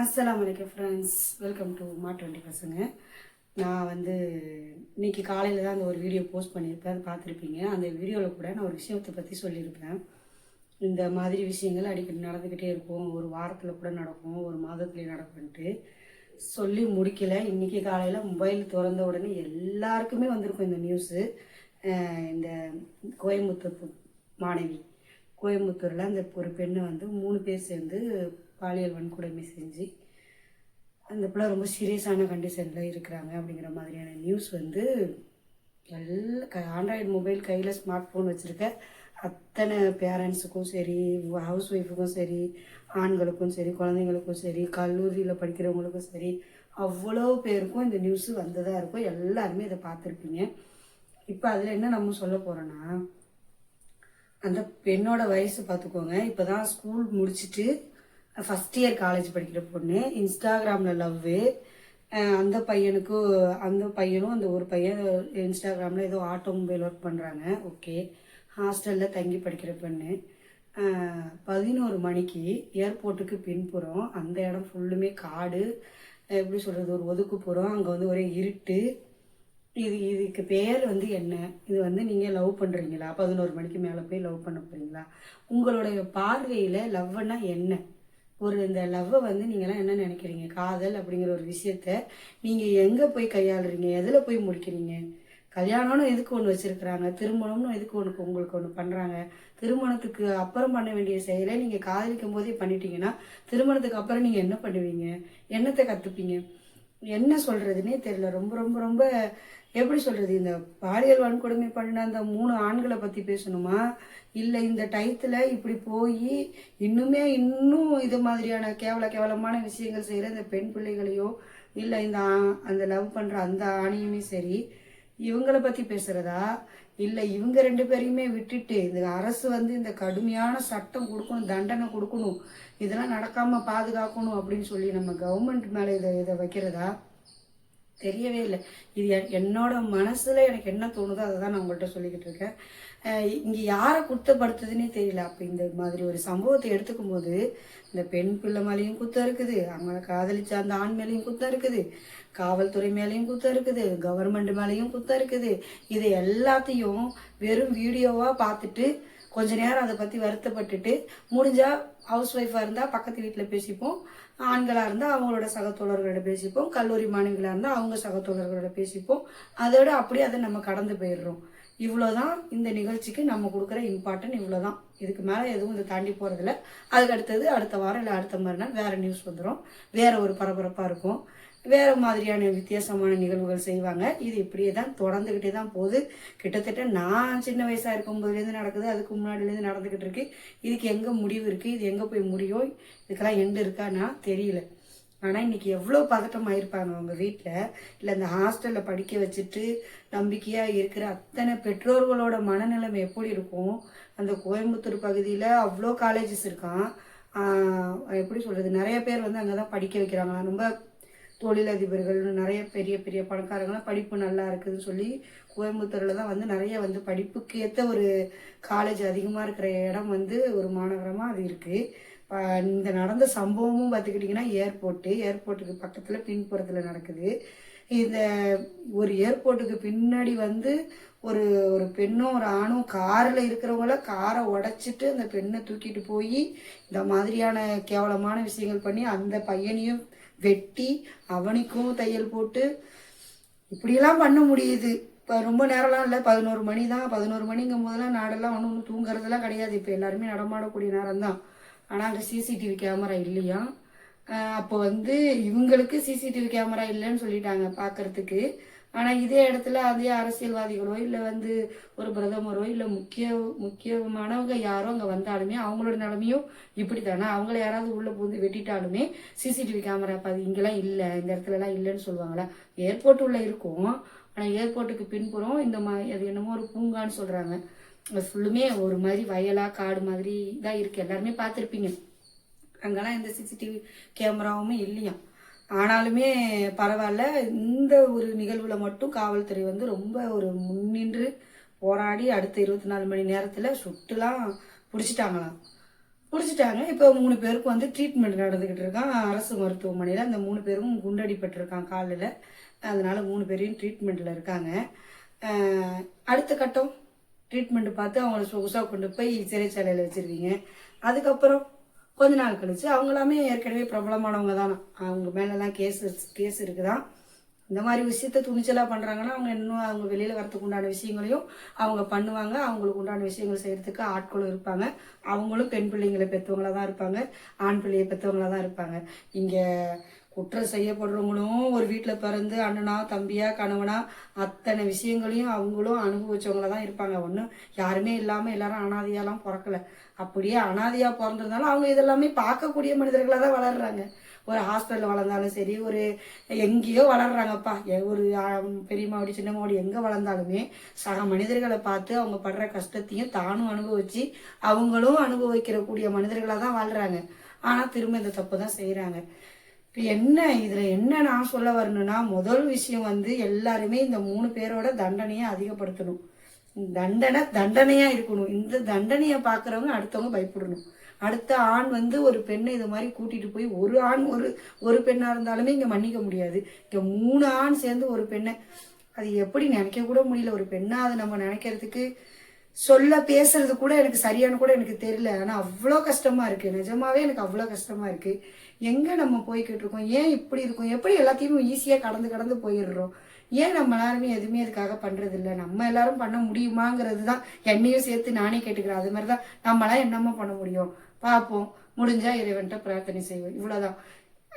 அஸ்லாம் வலைக்கம் friends welcome to my twenty பசங்க. நான் வந்து இன்னைக்கு காலையில் தான் அந்த ஒரு வீடியோ போஸ்ட் பண்ணியிருப்பேன். அதை பார்த்துருப்பீங்க. அந்த வீடியோவில் கூட நான் ஒரு விஷயத்தை பற்றி சொல்லியிருப்பேன். இந்த மாதிரி விஷயங்கள் அடிக்கடி நடந்துக்கிட்டே இருக்கும். ஒரு வாரத்தில் கூட நடக்கும். ஒரு மாதத்துலேயே நடக்கும்ன்ட்டு சொல்லி முடிக்கல. இன்னைக்கு காலையில் மொபைல் திறந்த உடனே எல்லாருக்குமே வந்திருக்கும் இந்த நியூஸு இந்த கோயம்புத்தூர் மாணவி. கோயம்புத்தூரில் அந்த ஒரு பெண்ணை வந்து மூணு பேர் சேர்ந்து பாலியல் வன்கொடுமை செஞ்சு அந்த பிள்ளை ரொம்ப சீரியஸான கண்டிஷனில் இருக்கிறாங்க அப்படிங்கிற மாதிரியான நியூஸ் வந்து எல்லா க ஆண்ட்ராய்டு மொபைல் கையில் ஸ்மார்ட் ஃபோன் வச்சுருக்க அத்தனை பேரண்ட்ஸுக்கும் சரி ஹவுஸ் ஒய்ஃபுக்கும் சரி ஆண்களுக்கும் சரி குழந்தைங்களுக்கும் சரி கல்லூரியில் படிக்கிறவங்களுக்கும் சரி அவ்வளோ பேருக்கும் இந்த நியூஸு வந்ததாக இருக்கும். எல்லாருமே இதை பார்த்துருப்பீங்க. இப்போ அதில் என்ன நம்ம சொல்ல போகிறோன்னா அந்த பெண்ணோட வயசு பார்த்துக்கோங்க. இப்போ தான் ஸ்கூல் முடிச்சுட்டு ஃபஸ்ட் இயர் காலேஜ் படிக்கிற பொண்ணு இன்ஸ்டாகிராமில் லவ்வு அந்த பையனுக்கும் அந்த பையனும் அந்த ஒரு பையன் இன்ஸ்டாகிராமில் ஏதோ ஆட்டோமொபைல் ஒர்க் பண்ணுறாங்க ஓகே ஹாஸ்டலில் தங்கி படிக்கிற பெண்ணு. பதினோரு மணிக்கு ஏர்போர்ட்டுக்கு பின்புறம் அந்த இடம் ஃபுல்லுமே காடு. எப்படி சொல்கிறது ஒரு ஒதுக்குப்புறம் அங்கே வந்து ஒரே இருட்டு. இது இதுக்கு பேர் வந்து என்ன? இது வந்து நீங்கள் லவ் பண்ணுறீங்களா பதினோரு மணிக்கு மேலே போய் லவ் பண்ண போகிறீங்களா உங்களுடைய பார்வையில் லவ்னா என்ன? ஒரு இந்த லவ்வை வந்து நீங்களாம் என்ன நினைக்கிறீங்க? காதல் அப்படிங்கிற ஒரு விஷயத்த நீங்கள் எங்கே போய் கையாளுறீங்க? எதில் போய் முடிக்கிறீங்க? கல்யாணம்னு எதுக்கு ஒன்று வச்சுருக்குறாங்க? திருமணம்னு எதுக்கு ஒன்று உங்களுக்கு ஒன்று பண்ணுறாங்க திருமணத்துக்கு அப்புறம் பண்ண வேண்டிய செயலை நீங்கள் காதலிக்கும் போதே பண்ணிட்டீங்கன்னா திருமணத்துக்கு அப்புறம் நீங்கள் என்ன பண்ணுவீங்க? என்னத்தை கற்றுப்பீங்க என்ன சொல்கிறதுனே தெரியல. ரொம்ப ரொம்ப ரொம்ப எப்படி சொல்றது? இந்த பாலியல் வன்கொடுமை பண்ண அந்த மூணு ஆண்களை பத்தி பேசணுமா? இல்ல இந்த டயத்துல இப்படி போய் இன்னுமே இன்னும் இது மாதிரியான கேவல கேவலமான விஷயங்கள் செய்யற இந்த பெண் பிள்ளைகளையோ இல்ல இந்த ஆ- அந்த லவ் பண்ற அந்த ஆணையுமே சரி இவங்களை பத்தி பேசுறதா? இல்ல இவங்க ரெண்டு பேரையுமே விட்டுட்டு இந்த அரசு வந்து இந்த கடுமையான சட்டம் கொடுக்கணும் தண்டனை கொடுக்கணும் இதெல்லாம் நடக்காம பாதுகாக்கணும் அப்படின்னு சொல்லி நம்ம கவர்மெண்ட் மேல இதை இதை வைக்கிறதா? தெரியவே இல்லை. இது என்- என்னோட மனசுல எனக்கு என்ன தோணுதோ அதை தான் நான் உங்கள்கிட்ட சொல்லிக்கிட்டு இருக்கேன். இங்கே யாரை குத்தப்படுத்துதுன்னே தெரியல. அப்போ இந்த மாதிரி ஒரு சம்பவத்தை எடுத்துக்கும் போது இந்த பெண் பிள்ளை மேலேயும் குத்தம் இருக்குது. அவங்கள காதலிச்ச அந்த ஆண் மேலேயும் குத்தம் இருக்குது. காவல்துறை மேலேயும் குத்தம் இருக்குது. கவர்மெண்ட் மேலேயும் குத்தம் இருக்குது. இது எல்லாத்தையும் வெறும் வீடியோவாக பார்த்துட்டு கொஞ்ச நேரம் அதை பற்றி வருத்தப்பட்டுட்டு முடிஞ்சா ஹவுஸ் ஒய்ஃபாக இருந்தால் பக்கத்து வீட்டில் பேசிப்போம். ஆண்களாக இருந்தால் அவங்களோட சகத்தோழர்களோட பேசிப்போம். கல்லூரி மாணவிகளாக இருந்தால் அவங்க சகத்தோழர்களோட பேசிப்போம். அதோட அப்படியே அதை நம்ம கடந்து போயிடுறோம். இவ்வளோதான் இந்த நிகழ்ச்சிக்கு நம்ம கொடுக்குற இம்பார்ட்டன்ட் இவ்வளவுதான். இதுக்கு மேலே எதுவும் இதை தாண்டி போகிறதில்ல அதுக்கு அடுத்தது அடுத்த வாரம் இல்லை அடுத்த மறுநாள் வேறு நியூஸ் வந்துடும் வேறு ஒரு பரபரப்பாக இருக்கும். வேறு மாதிரியான வித்தியாசமான நிகழ்வுகள் செய்வாங்க. இது இப்படியே தான் தொடர்ந்துக்கிட்டே தான் போகுது. கிட்டத்தட்ட நான் சின்ன வயசாக இருக்கும்போதுலேருந்து நடக்குது. அதுக்கு முன்னாடிலேருந்து நடந்துக்கிட்டு இருக்கு. இதுக்கு எங்கே முடிவு இருக்குது இது எங்கே போய் முடியும்? இதுக்கெல்லாம் எண்டு இருக்கான்னா தெரியல. ஆனால் இன்னைக்கு எவ்வளோ பதட்டமாயிருப்பாங்க அவங்க வீட்டில் இல்லை இந்த ஹாஸ்டலில் படிக்க வச்சுட்டு நம்பிக்கையாக இருக்கிற அத்தனை பெற்றோர்களோட மனநிலைமை எப்படி இருக்கும்? அந்த கோயம்புத்தூர் பகுதியில் அவ்வளோ காலேஜஸ் இருக்கான். எப்படி சொல்கிறது நிறைய பேர் வந்து அங்கே தான் படிக்க வைக்கிறாங்களா ரொம்ப தொழிலதிபர்கள் நிறைய பெரிய பெரிய பணக்காரங்களாம் படிப்பு நல்லா இருக்குதுன்னு சொல்லி கோயம்புத்தூரில் தான் வந்து நிறைய வந்து படிப்புக்கு ஏற்ற ஒரு காலேஜ் அதிகமாக இருக்கிற இடம் வந்து ஒரு மாநகரமாக அது இருக்குது இந்த நடந்த சம்பவமும் பார்த்துக்கிட்டிங்கன்னா ஏர்போர்ட்டு ஏர்போர்ட்டுக்கு பக்கத்தில் பின்புறத்தில் நடக்குது. இந்த ஒரு ஏர்போர்ட்டுக்கு பின்னாடி வந்து ஒரு ஒரு பெண்ணும் ஒரு ஆணும் காரில் இருக்கிறவங்கள காரை உடச்சிட்டு அந்த பெண்ணை தூக்கிட்டு போய் இந்த மாதிரியான கேவலமான விஷயங்கள் பண்ணி அந்த பையனையும் வெட்டி அவனுக்கும் தையல் போட்டு இப்படியெல்லாம் பண்ண முடியுது. இப்போ ரொம்ப நேரம்லாம் இல்லை. பதினோரு மணி தான் பதினோரு மணிங்கும் போதெல்லாம் நாடெல்லாம் ஒன்று ஒன்று தூங்குறதெல்லாம் கிடையாது. இப்போ எல்லாருமே நடமாடக்கூடிய நேரம் தான் ஆனால் அங்கே சிசிடிவி கேமரா இல்லையா? அப்போ வந்து இவங்களுக்கு சிசிடிவி கேமரா இல்லைன்னு சொல்லிட்டாங்க பார்க்கறதுக்கு ஆனால் இதே இடத்துல அதே அரசியல்வாதிகளோ இல்லை வந்து ஒரு பிரதமரோ இல்லை முக்கிய முக்கியமானவங்க யாரோ அங்கே வந்தாலுமே அவங்களோட நிலமையும் இப்படி தானே அவங்கள யாராவது உள்ளே புகுந்து வெட்டிட்டாலுமே சிசிடிவி கேமரா பாதி இங்கெல்லாம் இல்லை இந்த இடத்துலலாம் இல்லைன்னு சொல்லுவாங்களா ஏர்போர்ட் உள்ளே இருக்கும். ஆனால் ஏர்போர்ட்டுக்கு பின்புறம் இந்த மாதிரி அது என்னமோ ஒரு பூங்கான்னு சொல்கிறாங்க ஃபுல்லுமே ஒரு மாதிரி வயலாக காடு மாதிரி தான் இருக்குது எல்லாருமே பார்த்துருப்பீங்க. அங்கெல்லாம் எந்த சிசிடிவி கேமராவுமே இல்லையா? ஆனாலுமே பரவாயில்ல. இந்த ஒரு நிகழ்வில் மட்டும் காவல்துறை வந்து ரொம்ப ஒரு முன்னின்று போராடி அடுத்த இருபத்தி நாலு மணி நேரத்தில் சுட்டுலாம் பிடிச்சிட்டாங்களாம். பிடிச்சிட்டாங்க. இப்போ மூணு பேருக்கு வந்து ட்ரீட்மெண்ட் நடந்துக்கிட்டு இருக்கான் அரசு மருத்துவமனையில் அந்த மூணு பேரும் குண்டடிப்பட்டிருக்கான் காலில். அதனால் மூணு பேரையும் ட்ரீட்மெண்ட்டில் இருக்காங்க. அடுத்த கட்டம்? ட்ரீட்மெண்ட் பார்த்து அவங்கள சொகுசாக கொண்டு போய் சிறைச்சாலையில் வச்சுருவீங்க அதுக்கப்புறம் கொஞ்ச நாள் கழிச்சு அவங்களாமே ஏற்கனவே பிரபலமானவங்க தானே. அவங்க மேலெலாம் கேஸ் கேஸ் இருக்குதான். இந்த மாதிரி விஷயத்த துணிச்சலாக பண்ணுறாங்கன்னா அவங்க இன்னும் அவங்க வெளியில் வரத்துக்கு உண்டான விஷயங்களையும் அவங்க பண்ணுவாங்க. அவங்களுக்கு உண்டான விஷயங்கள் செய்கிறதுக்கு ஆட்களும் இருப்பாங்க. அவங்களும் பெண் பிள்ளைங்களை பெற்றவங்களாக தான் இருப்பாங்க. ஆண் பிள்ளையை பெற்றவங்களாக தான் இருப்பாங்க. இங்கே குற்றம் செய்யப்படுறவங்களும் ஒரு வீட்டில் பிறந்து அண்ணனா தம்பியா கணவனா அத்தனை விஷயங்களையும் அவங்களும் அனுபவிச்சவங்கள தான் இருப்பாங்க. ஒன்றும் யாருமே இல்லாமல் எல்லாரும் அனாதையாலாம் பிறக்கல. அப்படியே அனாதையாக பிறந்திருந்தாலும் அவங்க இதெல்லாமே பார்க்கக்கூடிய மனிதர்களாக தான் வளர்றாங்க. ஒரு ஹாஸ்பிட்டலில் வளர்ந்தாலும் சரி ஒரு எங்கேயோ வளர்றாங்கப்பா. எ- ஒரு ஆம், பெரியம்மாவடி எங்கே வளர்ந்தாலுமே சக மனிதர்களை பார்த்து அவங்க படுற கஷ்டத்தையும் தானும் அனுபவிச்சு அவங்களும் அனுபவிக்கிற கூடிய மனிதர்களாக தான் வாழ்கிறாங்க ஆனால் திரும்ப இந்த தப்பு தான் செய்கிறாங்க இப்போ என்ன இதில் என்ன நான் சொல்ல வரணும்னா முதல் விஷயம் வந்து எல்லாருமே இந்த மூணு பேரோட தண்டனையை அதிகப்படுத்தணும். தண்டனை தண்டனையாக இருக்கணும். இந்த தண்டனையை பார்க்குறவங்க அடுத்தவங்க பயப்படணும். அடுத்த ஆண் வந்து ஒரு பெண்ணை இது மாதிரி கூட்டிட்டு போய் ஒரு ஆண் ஒரு ஒரு பெண்ணாக இருந்தாலுமே இங்கே மன்னிக்க முடியாது. இங்கே மூணு ஆண் சேர்ந்து ஒரு பெண்ணை அது எப்படி நினைக்க கூட முடியல. ஒரு பெண்ணா அதை நம்ம நினைக்கிறதுக்கு சொல்ல பேசுறது கூட எனக்கு சரியான கூட எனக்கு தெரியல. ஆனால் அவ்வளோ கஷ்டமா இருக்கு. நிஜமாவே எனக்கு அவ்வளோ கஷ்டமா இருக்கு. எங்க நம்ம போய்கிட்டு இருக்கோம்? ஏன் இப்படி இருக்கோம்? எப்படி எல்லாத்தையுமே ஈஸியாக கடந்து கடந்து போயிடுறோம்? ஏன் நம்ம எல்லாருமே எதுவுமே அதுக்காக பண்றது இல்லை? நம்ம எல்லாரும் பண்ண முடியுமாங்கிறது தான் என்னையும் சேர்த்து நானே கேட்டுக்கிறேன். அது மாதிரி தான் நம்மளாம் என்னம்மா பண்ண முடியும். பார்ப்போம். முடிஞ்சா இறைவன்ட்ட பிரார்த்தனை செய்வோம். இவ்வளோதான்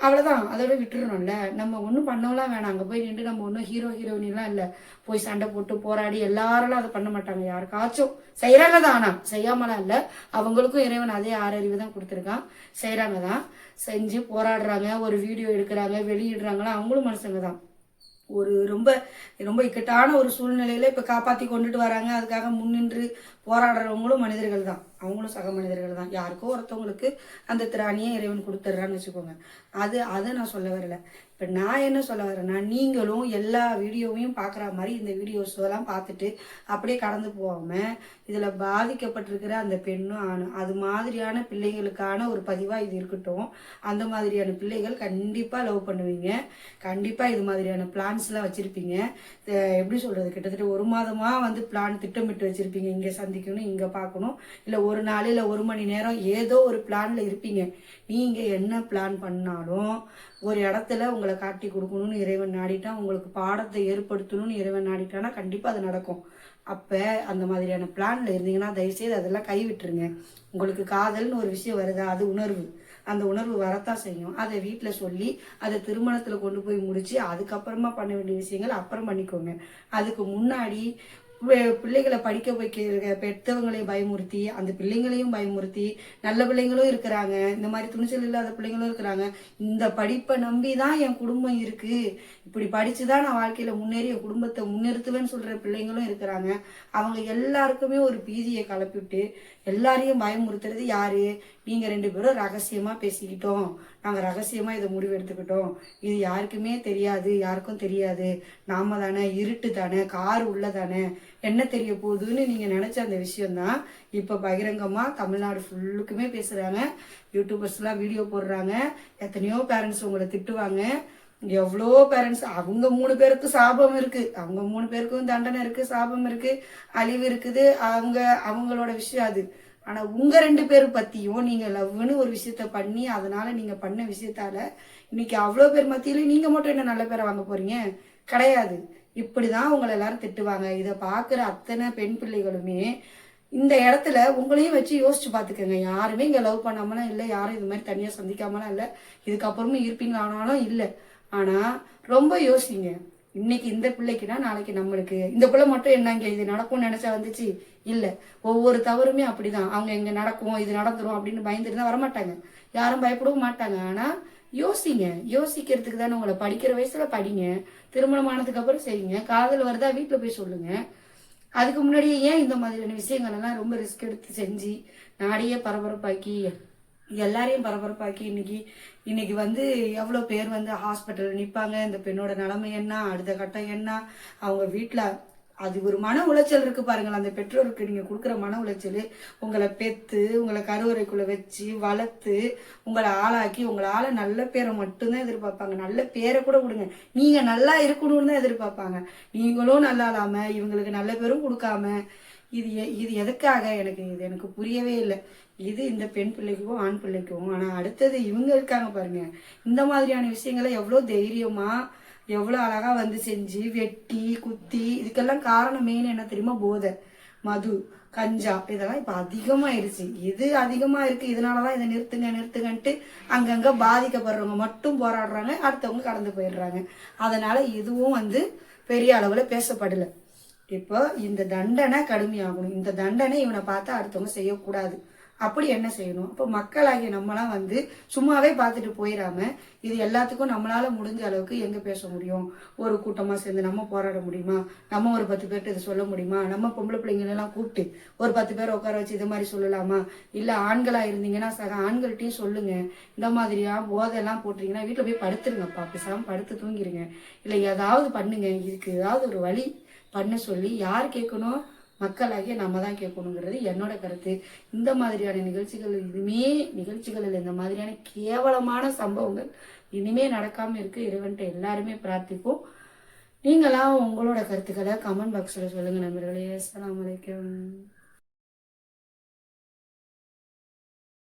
அவ்வளோதான் அதோட விட்டுறணும்ல. நம்ம ஒன்றும் பண்ணவெல்லாம் வேணாம். அங்கே போய் நின்று நம்ம ஒன்றும் ஹீரோ ஹீரோயின்லாம் இல்லை. போய் சண்டை போட்டு போராடி எல்லாரும் அதை பண்ண மாட்டாங்க. யாருக்காச்சும். செய்கிறாங்க தான் ஆனால் செய்யாமலாம் இல்லை. அவங்களுக்கும் இறைவன் அதே ஆறறிவு தான் கொடுத்துருக்கான். செய்கிறாங்க தான் செஞ்சு போராடுறாங்க. ஒரு வீடியோ எடுக்கிறாங்க. வெளியிடுறாங்களா அவங்களும் மனுஷங்க தான் ஒரு ரொம்ப ரொம்ப இக்கட்டான ஒரு சூழ்நிலையில இப்ப காப்பாத்தி கொண்டுட்டு வராங்க. அதுக்காக முன்னின்று போராடுறவங்களும் மனிதர்கள் தான் அவங்களும் சக மனிதர்கள் தான். யாருக்கோ ஒருத்தவங்களுக்கு அந்த திராணியை இறைவன் கொடுத்துட்றான்னு வச்சுக்கோங்க. அது அதை நான் சொல்ல வரல. இப்போ நான் என்ன சொல்ல வரேன்னா நீங்களும் எல்லா வீடியோவையும் பார்க்குற மாதிரி இந்த வீடியோஸ் எல்லாம் பார்த்துட்டு அப்படியே கடந்து போகாமல் இதில் பாதிக்கப்பட்டிருக்கிற அந்த பெண்ணும் ஆணும் அது மாதிரியான பிள்ளைகளுக்கான ஒரு பதிவாக இது இருக்கட்டும். அந்த மாதிரியான பிள்ளைகள் கண்டிப்பாக லவ் பண்ணுவீங்க. கண்டிப்பாக இது மாதிரியான பிளான்ஸ்லாம் வச்சுருப்பீங்க. எப்படி சொல்கிறது கிட்டத்தட்ட ஒரு மாதமாக வந்து பிளான் திட்டமிட்டு வச்சுருப்பீங்க. இங்கே சந்திக்கணும் இங்கே பார்க்கணும். இல்லை ஒரு நாள் இல்லை ஒரு மணி நேரம் ஏதோ ஒரு பிளானில் இருப்பீங்க. நீங்கள் என்ன பிளான் பண்ணாலும் ஒரு இடத்துல உங்களை காட்டி கொடுக்கணும்னு இறைவன் நாடிட்டா உங்களுக்கு பாடத்தை ஏற்படுத்தணும்னு இறைவன் நாடிட்டானா கண்டிப்பாக அது நடக்கும். அப்போ அந்த மாதிரியான பிளானில் இருந்தீங்கன்னா தயவுசெய்து அதெல்லாம் கைவிட்டுருங்க. உங்களுக்கு காதல்னு ஒரு விஷயம் வருதா? அது உணர்வு. அந்த உணர்வு வரத்தான் செய்யும். அதை வீட்டில் சொல்லி அதை திருமணத்தில் கொண்டு போய் முடித்து அதுக்கப்புறமா பண்ண வேண்டிய விஷயங்கள் அப்புறம் பண்ணிக்கோங்க. அதுக்கு முன்னாடி பிள்ளைகளை படிக்க வைக்க பெற்றவங்களை பயமுறுத்தி அந்த பிள்ளைங்களையும் பயமுறுத்தி நல்ல பிள்ளைங்களும் இருக்கிறாங்க இந்த மாதிரி துணிச்சல் இல்லாத பிள்ளைங்களும் இருக்கிறாங்க. இந்த படிப்பை நம்பி தான் என் குடும்பம் இருக்கு. இப்படி படிச்சு தான் நான் வாழ்க்கையில முன்னேறி என் குடும்பத்தை முன்னிறுத்துவேன்னு சொல்ற பிள்ளைங்களும் இருக்கிறாங்க. அவங்க எல்லாருக்குமே ஒரு பீதியை கலப்பிவிட்டு எல்லாரையும் பயமுறுத்துறது யாரு? நீங்க ரெண்டு பேரும் ரகசியமா பேசிக்கிட்டோம். நாங்க ரகசியமா இதை முடிவு எடுத்துக்கிட்டோம் இது யாருக்குமே தெரியாது யாருக்கும் தெரியாது. நாம தானே இருட்டு தானே கார் உள்ள தானே. என்ன தெரிய போகுதுன்னு நீங்க நினைச்ச அந்த விஷயம்தான் இப்ப பகிரங்கமா தமிழ்நாடு ஃபுல்லுக்குமே பேசுறாங்க. யூடியூபர்ஸ்லாம் வீடியோ போடுறாங்க. எத்தனையோ பேரண்ட்ஸ் உங்களை திட்டுவாங்க. எவ்வளோ பேரண்ட்ஸ் அவங்க மூணு பேருக்கு சாபம் இருக்கு. அவங்க மூணு பேருக்கும் தண்டனை இருக்கு சாபம் இருக்கு அழிவு இருக்குது. அவங்க அவங்களோட விஷயம் அது. ஆனா உங்க ரெண்டு பேர் பத்தியும் நீங்க லவ்னு ஒரு விஷயத்த பண்ணி அதனால நீங்க பண்ண விஷயத்தால இன்னைக்கு அவ்வளோ பேர் மத்தியிலையும் நீங்க மட்டும் என்ன நல்ல பேரை வாங்க போறீங்க? கிடையாது. இப்படிதான் உங்களை எல்லாரும் திட்டுவாங்க. இதை பார்க்குற அத்தனை பெண் பிள்ளைகளுமே இந்த இடத்துல உங்களையும் வச்சு யோசிச்சு பார்த்துக்கோங்க. யாருமே இங்கே லவ் பண்ணாமலாம் இல்லை. யாரும் இது மாதிரி தனியாக சந்திக்காமலாம் இல்லை. இதுக்கப்புறமும் இருப்பீங்களா ஆனாலும் இல்லை. ஆனால் ரொம்ப யோசிங்க. இன்னைக்கு இந்த பிள்ளைக்குனா நாளைக்கு நம்மளுக்கு. இந்த பிள்ளை மட்டும் என்னங்க இது நடக்கும்னு நினைச்சா வந்துச்சு? இல்ல. ஒவ்வொரு தவறுமே அப்படிதான். அவங்க இங்கே நடக்கும் இது நடந்துரும் அப்படின்னு பயந்துட்டு தான் வரமாட்டாங்க. யாரும் பயப்படவும் மாட்டாங்க. ஆனா யோசிங்க. யோசிக்கிறதுக்கு தானே உங்களை படிக்கிற வயசுல படிங்க. திருமணம் ஆனதுக்கு அப்புறம் செய்யுங்க. காதல் வருதா வீட்டுல போய் சொல்லுங்க. அதுக்கு முன்னாடியே ஏன் இந்த மாதிரியான விஷயங்கள் எல்லாம் ரொம்ப ரிஸ்க் எடுத்து செஞ்சு நாடையே பரபரப்பாக்கி எல்லாரையும் பரபரப்பாக்கி இன்னைக்கு இன்னைக்கு வந்து எவ்வளோ பேர் வந்து ஹாஸ்பிட்டல் நிற்பாங்க இந்த பெண்ணோட நிலைமை என்ன அடுத்த கட்டம் என்ன அவங்க வீட்டில் அது ஒரு மன உளைச்சல் இருக்கு பாருங்கள் அந்த பெற்றோருக்கு நீங்க கொடுக்குற மன உளைச்சல் உங்களை பெத்து உங்களை கருவறைக்குள்ள வச்சு வளர்த்து உங்களை ஆளாக்கி உங்களை நல்ல பேரை மட்டும்தான் எதிர்பார்ப்பாங்க. நல்ல பேரை கூட கொடுங்க. நீங்க நல்லா இருக்கணும்னு தான் எதிர்பார்ப்பாங்க. நீங்களும் நல்லா இல்லாம இவங்களுக்கு நல்ல பேரும் கொடுக்காம இது எ- இது எதுக்காக எனக்கு இது எனக்கு புரியவே இல்லை. இது இந்த பெண் பிள்ளைக்கும் ஆண் பிள்ளைக்கும். ஆனால் அடுத்தது இவங்க இருக்காங்க பாருங்க. இந்த மாதிரியான விஷயங்களை எவ்வளோ தைரியமா எவ்வளோ அழகாக வந்து செஞ்சு வெட்டி குத்தி இதுக்கெல்லாம் காரணம் மெயின் என்ன தெரியுமா? போதை. மது கஞ்சா. இதெல்லாம் இப்போ அதிகமாயிருச்சு. இது அதிகமாக இருக்கு. இதனாலதான் இதை நிறுத்துங்க நிறுத்துங்கன்ட்டு அங்கங்கே பாதிக்கப்படுறவங்க மட்டும் போராடுறாங்க. அடுத்தவங்க கடந்து போயிடுறாங்க. அதனால இதுவும் வந்து பெரிய அளவில் பேசப்படல. இப்போ இந்த தண்டனை கடுமையாகணும். இந்த தண்டனை இவனை பார்த்தா அடுத்தவங்க செய்யக்கூடாது. அப்படி என்ன செய்யணும்? அப்போ மக்களாகிய நம்மளாம் வந்து சும்மாவே பார்த்துட்டு போயிடாம இது எல்லாத்துக்கும் நம்மளால முடிஞ்ச அளவுக்கு எங்க பேச முடியும்? ஒரு கூட்டமா சேர்ந்து நம்ம போராட முடியுமா? நம்ம ஒரு பத்து பேர்கிட்ட இதை சொல்ல முடியுமா? நம்ம பொம்பளை பிள்ளைங்களெல்லாம் கூப்பிட்டு ஒரு பத்து பேர் உட்கார வச்சு இது மாதிரி சொல்லலாமா? இல்ல ஆண்களா இருந்தீங்கன்னா சக ஆண்கள்ட்டையும் சொல்லுங்க. இந்த மாதிரியா போதெல்லாம் போட்டீங்கன்னா வீட்டுல போய் படுத்துருங்கப்பா. பேசாம படுத்து தூங்கிருங்க. இல்ல ஏதாவது பண்ணுங்க. இதுக்கு ஏதாவது ஒரு வழி பண்ண சொல்லி யார் கேட்கணும்? மக்களாகிய நம்ம தான் கேட்கணுங்கிறது என்னோட கருத்து. இந்த மாதிரியான நிகழ்ச்சிகள் இனிமே நிகழ்ச்சிகளில் இந்த மாதிரியான கேவலமான சம்பவங்கள் இனிமே நடக்காம இருக்கு இறைவன்ட்ட எல்லாருமே பிரார்த்திப்போம். நீங்களாம் உங்களோட கருத்துக்களை கமெண்ட் பாக்ஸில் சொல்லுங்க நண்பர்களே. அஸ்ஸலாமு வலைக்கம்